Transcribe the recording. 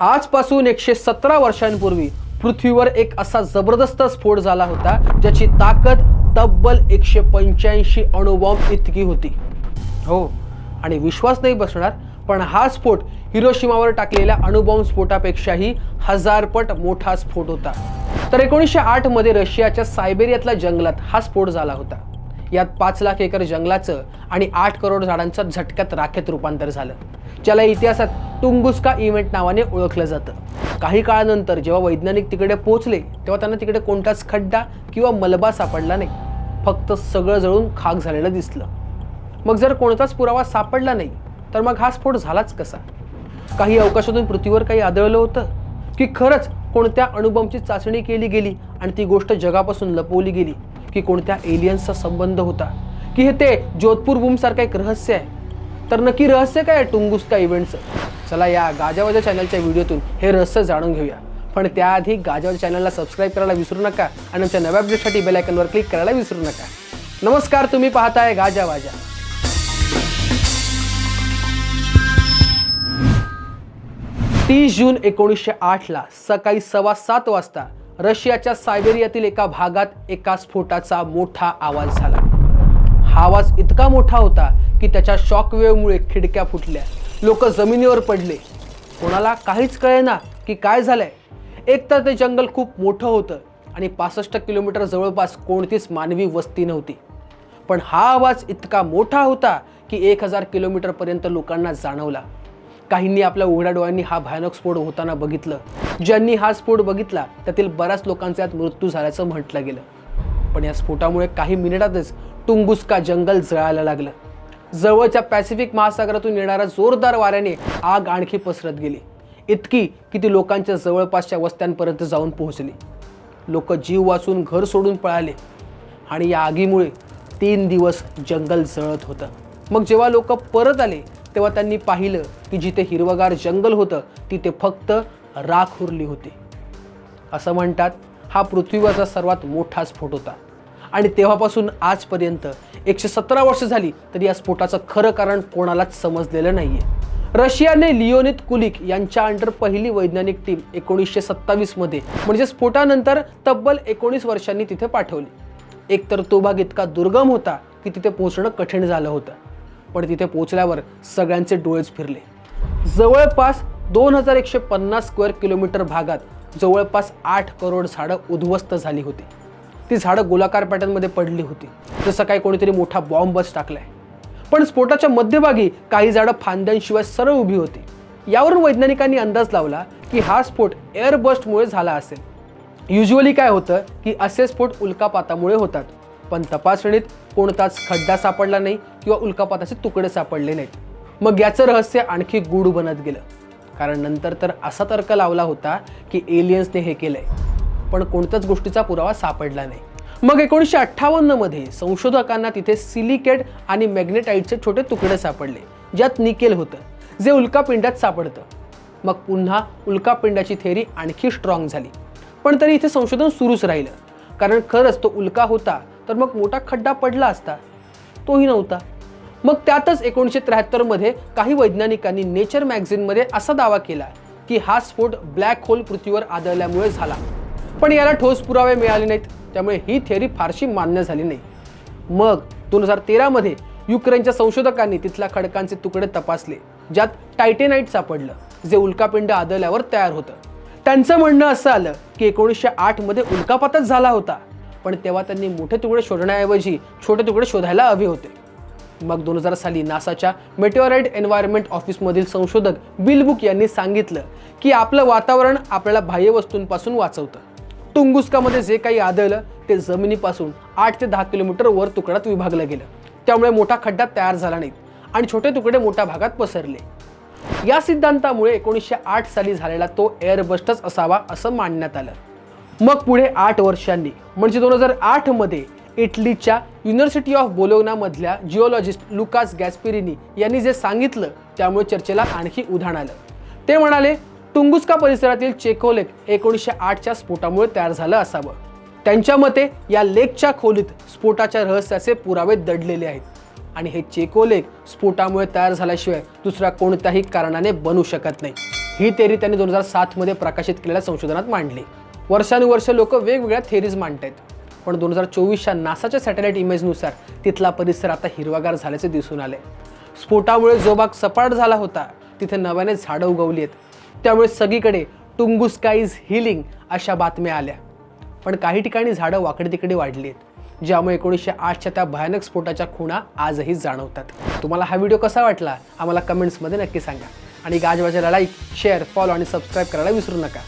आजपासून एकशे सतरा वर्षांपूर्वी पृथ्वीवर एक असा जबरदस्त स्फोट झाला होता ज्याची ताकद तब्बल एकशे पंच्याऐंशी अणुबॉम्ब इतकी होती. हो आणि विश्वास नाही बसणार पण हा स्फोट हिरोशिमावर टाकलेल्या अणुबॉम्ब स्फोटापेक्षाही हजारपट मोठा स्फोट होता. तर एकोणीसशे आठमध्ये रशियाच्या सायबेरियातल्या जंगलात हा स्फोट झाला होता. यात पाच लाख एकर जंगलाचं आणि आठ करोड झाडांचं झटक्यात राखेत रूपांतर झालं. ज्याला इतिहासात टुंगुस्का इव्हेंट नावाने ओळखलं जातं. काही काळानंतर जेव्हा वैज्ञानिक तिकडे पोहोचले तेव्हा त्यांना तिकडे कोणताच खड्डा किंवा मलबा सापडला नाही. फक्त सगळं जळून खाक झालेलं दिसलं. मग जर कोणताच पुरावा सापडला नाही तर मग हा स्फोट झालाच कसा? काही अवकाशातून पृथ्वीवर काही आढळलं होतं? की खरंच कोणत्या अणुबॉम्बची चाचणी केली गेली आणि ती गोष्ट जगापासून लपवली गेली? की कोणत्या एलियन्सचा संबंध होता? की हे ते जोधपूर बूमसारखं एक रहस्य आहे? तर नक्की रहस्य काय आहे टुंगुस्का इव्हेंटचं चला या गाजावाजा चॅनलच्या व्हिडिओतून हे रहस्य जाणून घेऊया. पण त्याआधी गाजावाजा चॅनलला सबस्क्राईब करायला विसरू नका आणि आमच्या नव्या अपडेटसाठी बेलायकनवर क्लिक करायला विसरू नका. नमस्कार तुम्ही पाहताय गाजावाजा. तीस जून एकोणीसशे आठला सकाळी सव्वा सात वाजता रशियाच्या सायबेरियातील एका भागात एका स्फोटाचा मोठा आवाज झाला. हा आवाज इतका मोठा होता की त्याच्या शॉकवेव्हमुळे खिडक्या फुटल्या. लोक जमिनीवर पडले. कोणाला काहीच कळेना की काय झालंय. एक तर ते जंगल खूप मोठं होतं आणि पासष्ट किलोमीटर जवळपास कोणतीच मानवी वस्ती नव्हती. पण हा आवाज इतका मोठा होता की एक हजार किलोमीटरपर्यंत लोकांना जाणवला. काहींनी आपल्या उघड्या डोळ्यांनी हा भयानक स्फोट होताना बघितलं. ज्यांनी हा स्फोट बघितला त्यातील बऱ्याच लोकांचा यात मृत्यू झाल्याचं म्हटलं गेलं. पण या स्फोटामुळे काही मिनिटातच टुंगुस्का जंगल जळायला लागलं. जवळच्या पॅसिफिक महासागरातून येणाऱ्या जोरदार वाऱ्याने आग आणखी पसरत गेली. इतकी की ती लोकांच्या जवळपासच्या वस्त्यांपर्यंत जाऊन पोहोचली. लोक जीव वाचून घर सोडून पळाले आणि या आगीमुळे तीन दिवस जंगल जळत होतं. मग जेव्हा लोक परत आले तेव्हा त्यांनी पाहिलं की जिथे हिरवगार जंगल होतं तिथे फक्त राख उरली होती. असं म्हणतात हा पृथ्वीवरचा सर्वात मोठा स्फोट होता. आणि तेव्हापासून आजपर्यंत एकशे सतरा वर्ष झाली तरी या स्फोटाचं खरं कारण कोणालाच समजलेलं नाही आहे रशियाने लिओनित कुलिक यांच्या अंडर पहिली वैज्ञानिक टीम एकोणीसशे सत्तावीसमध्ये म्हणजे स्फोटानंतर तब्बल एकोणीस वर्षांनी तिथे पाठवली. एकतर तो भाग इतका दुर्गम होता की तिथे पोहोचणं कठीण झालं होतं. पण तिथे पोहोचल्यावर सगळ्यांचे डोळेच फिरले. जवळपास दोन हजार एकशे पन्नास स्क्वेअर किलोमीटर भागात जवळपास आठ करोड झाडं उद्ध्वस्त झाली होती. ती झाडं गोलाकार पॅटर्नमध्ये पडली होती. जसं काही कोणीतरी मोठा बॉम्बच टाकलाय. पण स्फोटाच्या मध्यभागी काही झाडं फांद्यांशिवाय सरळ उभी होती. यावरून वैज्ञानिकांनी अंदाज लावला की हा स्फोट एअरबस्टमुळे झाला असेल. युजली काय होतं की असे स्फोट उल्कापातामुळे होतात. पण तपासणीत कोणताच खड्डा सापडला नाही किंवा उल्कापाताचे तुकडे सापडले नाहीत. मग याचं रहस्य आणखी गूढ बनत गेलं. कारण नंतर तर असा तर्क लावला होता की एलियन्सने हे केलंय. पण कोणत्याच गोष्टीचा पुरावा सापडला नाही. मग एकोणीसशे अठ्ठावन्नमध्ये संशोधकांना तिथे सिलिकेट आणि मॅग्नेटाईटचे छोटे तुकडे सापडले ज्यात निकेल होतं जे उल्कापिंडात सापडतं. मग पुन्हा उल्कापिंडाची थेअरी आणखी स्ट्रॉंग झाली. पण तरी इथे संशोधन सुरूच राहिलं. कारण खरंच तो उल्का होता तर मग मोठा खड्डा पडला असता. तोही नव्हता. मग त्यातच एकोणीसशे त्र्याहत्तरमध्ये काही वैज्ञानिकांनी नेचर मॅगझिनमध्ये असा दावा केला की हा स्फोट ब्लॅक होल पृथ्वीवर आदळल्यामुळे झाला. पण याला ठोस पुरावे मिळाले नाहीत. त्यामुळे ही थिअरी फारशी मान्य झाली नाही. मग दोन हजार तेरामध्ये युक्रेनच्या संशोधकांनी तिथल्या खडकांचे तुकडे तपासले ज्यात टायटेनाईट सापडलं जे उल्कापिंड आदळल्यावर तयार होतं. त्यांचं म्हणणं असं आलं की एकोणीसशे आठमध्ये उल्कापातच झाला होता. पण तेव्हा त्यांनी मोठे तुकडे शोधण्याऐवजी छोटे तुकडे शोधायला हवे होते. मग दोन हजार साली नासाच्या मेटेओराइड एन्व्हायरमेंट ऑफिसमधील संशोधक बिलबुक यांनी सांगितलं की आपलं वातावरण आपल्याला बाह्य वस्तूंपासून वाचवतं. टुंगुस्कामध्ये जे काही आदळलं ते जमिनीपासून आठ ते दहा किलोमीटर वर तुकड्यात विभागलं गेलं. त्यामुळे मोठा खड्डा तयार झाला नाही आणि छोटे तुकडे मोठ्या भागात पसरले. या सिद्धांतामुळे एकोणीसशे आठ साली झालेला तो एअरबस्टच असावा असं मानण्यात आलं. मग पुढे आठ वर्षांनी. म्हणजे दोन हजार आठमध्ये इटलीच्या युनिव्हर्सिटी ऑफ बोलोनामधल्या जिओलॉजिस्ट लुकास गॅस्पिरिनी यांनी जे सांगितलं त्यामुळे चर्चेला आणखी उधाण आलं. ते म्हणाले टुंगुस्का परिसरातील चेको लेक एकोणीसशे आठच्या स्फोटामुळे तयार झालं असावं. त्यांच्या मते या लेकच्या खोलीत स्फोटाच्या रहस्याचे पुरावे दडलेले आहेत. आणि हे चेकोलेग स्फोटामुळे तयार झाल्याशिवाय दुसऱ्या कोणत्याही कारणाने बनू शकत नाही. ही तेरी त्यांनी दोन हजार सातमध्ये प्रकाशित केलेल्या संशोधनात मांडली. वर्षानुवर्ष लोक वेगवेगळ्या थेरीज मांडत आहेत पण दोन हजार चोवीसच्या नासाच्या सॅटेलाइट इमेजनुसार तिथला परिसर आता हिरवागार झाल्याचे दिसून आले स्फोटामुळे जो भाग सपाट झाला होता तिथे नव्याने झाडं उगवली आहेत. त्यामुळे सगळीकडे टुंगुस्का इज हिलिंग अशा बातम्या आल्या. पण काही ठिकाणी झाडं वाकडे तिकडे वाढली आहेत ज्यामुळे एकोणीसशे आठच्या त्या भयानक स्फोटाच्या खुणा आजही जाणवतात. तुम्हाला हा व्हिडिओ कसा वाटला? आम्हाला कमेंट्समध्ये नक्की सांगा. आणि गाजवाजाला लाईक शेअर फॉलो आणि सबस्क्राईब करायला विसरू नका.